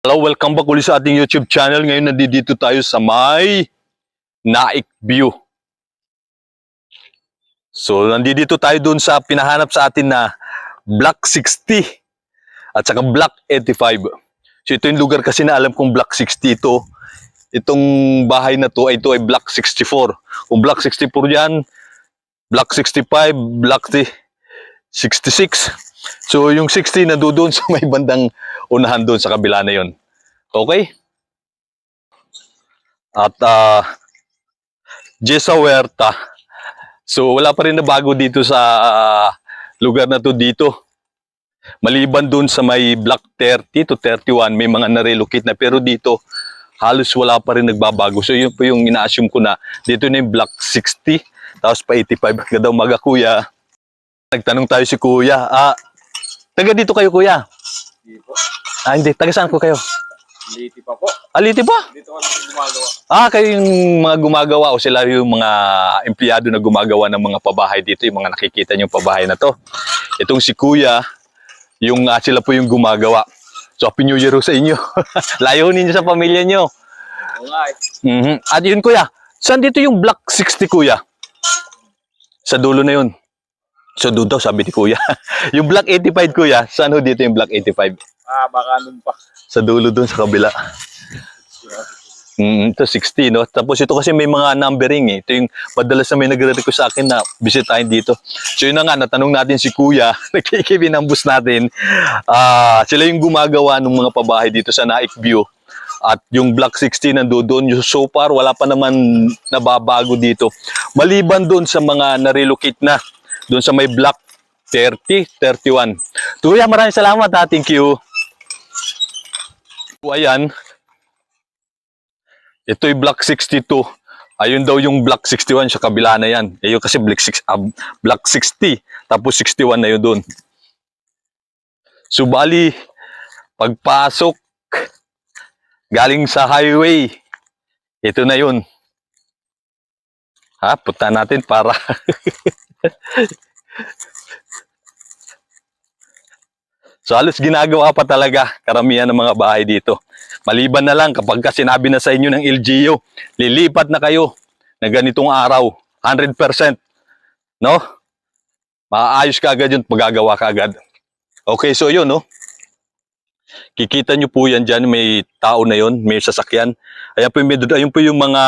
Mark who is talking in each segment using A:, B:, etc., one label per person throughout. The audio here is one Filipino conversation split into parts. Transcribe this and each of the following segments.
A: Hello, welcome back ulit sa ating YouTube channel. Ngayon nandito tayo sa may Naik View. So, nandito tayo dun sa pinahanap sa atin na Block 60 at saka Block 85. So, ito yung lugar kasi na alam kong Block 60 ito. Itong bahay na to, ito ay Block 64. Kung Block 64 yan, Block 65, Block 66. So, yung 60 na doon sa may bandang unahan doon sa kabila na yon. Okay? At uh, Jessa Huerta. So, wala pa rin na bago dito sa ah, lugar na to dito. Maliban doon sa may block 30 to 31, may mga na-relocate na. Pero dito, halos wala pa rin nagbabago. So, yun po yung ina-assume ko na dito na yung block 60, tapos pa 85. Hanggang daw kuya. Nagtanong tayo si kuya. Ah, taga dito kayo, kuya?
B: Hindi po.
A: Ah, hindi. Taga saan ko kayo?
B: Liti pa po.
A: Aliti ba?
B: Dito kami gumagawa.
A: Ah, kayo yung mga gumagawa o sila yung mga empleyado na gumagawa ng mga pabahay dito, yung mga nakikita niyong pabahay na to. Itong si Kuya, yung ah, sila po yung gumagawa. So, Happy New Year sa inyo. Layo ninyo sa pamilya niyo.
B: Oo nga eh.
A: Mhm. At yun Kuya, saan dito yung Block 60 Kuya? Sa dulo na yun. So, doon daw, sabi ni Kuya. yung Block 85 Kuya, saan ho dito yung Block 85?
B: Ah, baka nun pa.
A: Sa dulo doon sa kabila. Mm, ito 60, no? Tapos ito kasi may mga numbering eh. Ito yung madalas na may nagre-request sa akin na bisitahin dito. So yun na nga, natanong natin si Kuya, nakikibinambus natin. Ah, sila yung gumagawa ng mga pabahay dito sa Naik View. At yung Block 60 nandoon, yung so far wala pa naman nababago dito. Maliban doon sa mga na-relocate na, doon sa may Block 30, 31. Kuya, maraming salamat ha. Thank you. So, ayan, ito yung block 62. Ayun daw yung block 61 sa kabila na yan. Ayun kasi block, 6, ah, block 60. Tapos 61 na yun doon. So bali, pagpasok, galing sa highway, ito na yun. Ha, punta natin para So halos ginagawa pa talaga karamihan ng mga bahay dito. Maliban na lang kapag ka sinabi na sa inyo ng LGU, lilipat na kayo na ganitong araw, 100%. No? Maayos ka agad yun, magagawa ka agad. Okay, so yun, no? Kikita nyo po yan dyan, may tao na yon, may sasakyan. Ayan po, yung, ayun po yung mga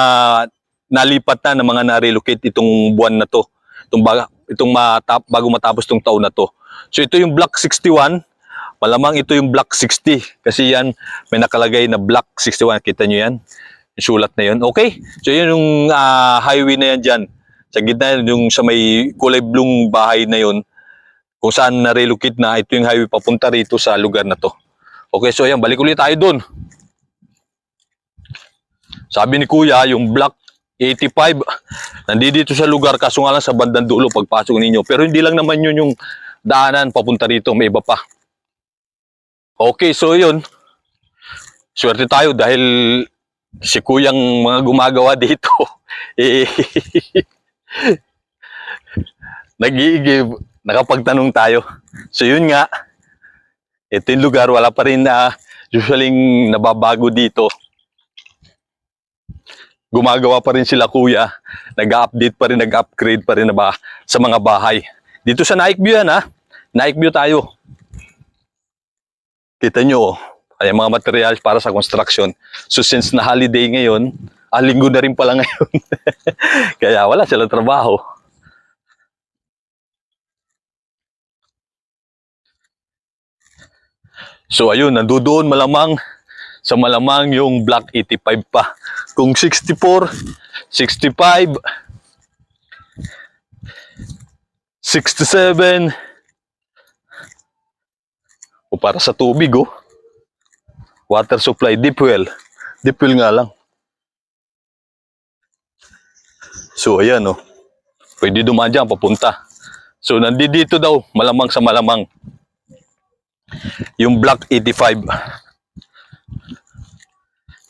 A: nalipat na, ng mga na-relocate itong buwan na to. Itong, baga, itong matap, bago matapos itong taon na to. So ito yung block 61, Malamang ito yung block 60 kasi yan may nakalagay na block 61. Kita nyo yan? Yung sulat na yun. Okay? So yun yung ah, highway na yan dyan. Sa gitna yung sa may kulay blue bahay na yun kung saan na-relocate na ito yung highway papunta rito sa lugar na to. Okay, so yan, balik ulit tayo dun. Sabi ni Kuya, yung block 85, nandito sa lugar, kaso nga lang sa bandang dulo pagpasok ninyo. Pero hindi lang naman yun yung daanan papunta rito, may iba pa. Okay, so yun. Swerte tayo dahil si kuyang mga gumagawa dito. eh, nag-i-give, nakapagtanong tayo. So yun nga, ito yung lugar, wala pa rin na usually nababago dito. Gumagawa pa rin sila kuya. Nag-update pa rin, nag-upgrade pa rin na ba sa mga bahay. Dito sa Naik View yan ha. Naik View tayo. Kita nyo, oh, ay mga materials para sa construction. So since na holiday ngayon, ah, linggo na rin pala ngayon. Kaya wala silang trabaho. So ayun, nandoon malamang sa malamang yung block 85 pa. Kung 64, 65, 67, o para sa tubig, oh. Water supply, deep well. Deep well nga lang. So, ayan, oh. Pwede dumaan dyan, papunta. So, nandito daw, malamang sa malamang. Yung block 85.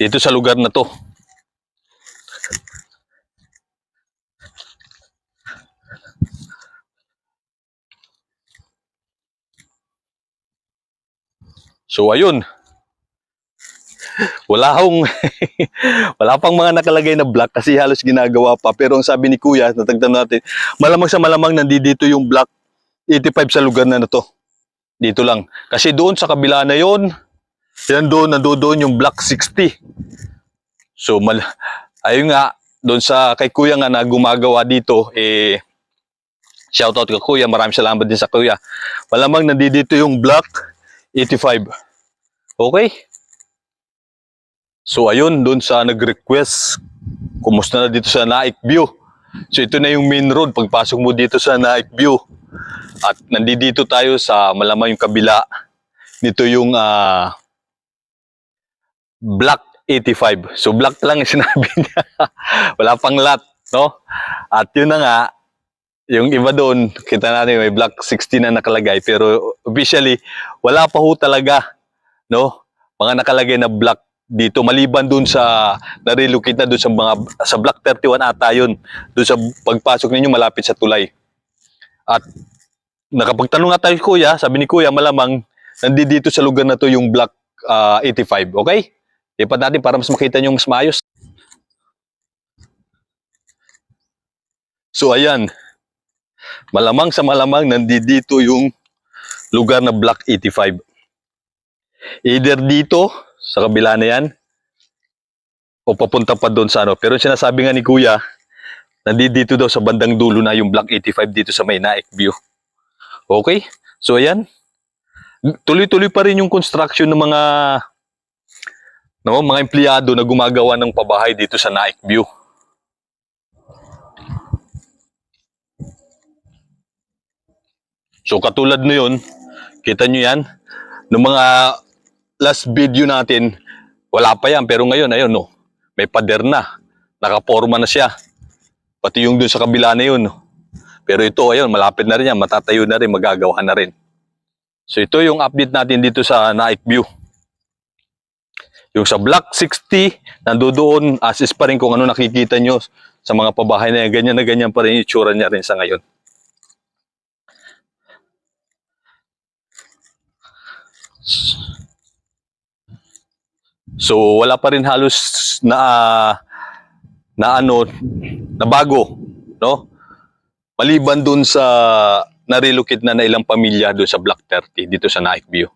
A: Dito sa lugar na to. So ayun. wala hong wala pang mga nakalagay na block kasi halos ginagawa pa pero ang sabi ni Kuya natagdan natin malamang sa malamang nandito yung block 85 sa lugar na na to dito lang kasi doon sa kabila na yon yan doon nandoon yung block 60 so mal ayun nga doon sa kay Kuya nga na gumagawa dito eh shoutout kay Kuya maraming salamat din sa Kuya malamang nandito yung block 85 okay So ayun, doon sa nag-request, kumusta na dito sa Naik View. So ito na yung main road, pagpasok mo dito sa Naik View. At nandito tayo sa malamang yung kabila. Dito yung ah, Block 85. So block lang sinabi niya. Wala pang lot, no? At yun na nga, yung iba doon, kita natin may block 16 na nakalagay. Pero officially, wala pa ho talaga, no? Mga nakalagay na block dito maliban dun sa na-relocate na dun sa mga sa block 31 ata yun dun sa pagpasok ninyo malapit sa tulay at nakapagtanong nga tayo kuya sabi ni kuya malamang nandito sa lugar na to yung block ah, 85 okay lipat natin para mas makita nyo mas maayos so ayan malamang sa malamang nandito yung lugar na block 85 either dito sa kabila na yan o papunta pa doon sa ano. Pero sinasabi nga ni Kuya, nandito daw sa bandang dulo na yung Block 85 dito sa may Naik View. Okay? So ayan. Tuloy-tuloy pa rin yung construction ng mga no, mga empleyado na gumagawa ng pabahay dito sa Naik View. So katulad na yun, kita nyo yan, ng mga last video natin, wala pa yan. Pero ngayon, ayun, no, may pader na. Nakaporma na siya. Pati yung dun sa kabila na yun. no. Pero ito, ayun, malapit na rin yan. Matatayo na rin, magagawa na rin. So ito yung update natin dito sa Naik View. Yung sa Block 60, nandoon, as is pa rin kung ano nakikita nyo sa mga pabahay na yan. Ganyan na ganyan pa rin yung itsura niya rin sa ngayon. So wala pa rin halos na na ano na bago, no? Maliban dun sa na-relocate na na ilang pamilya doon sa Block 30 dito sa Naik View.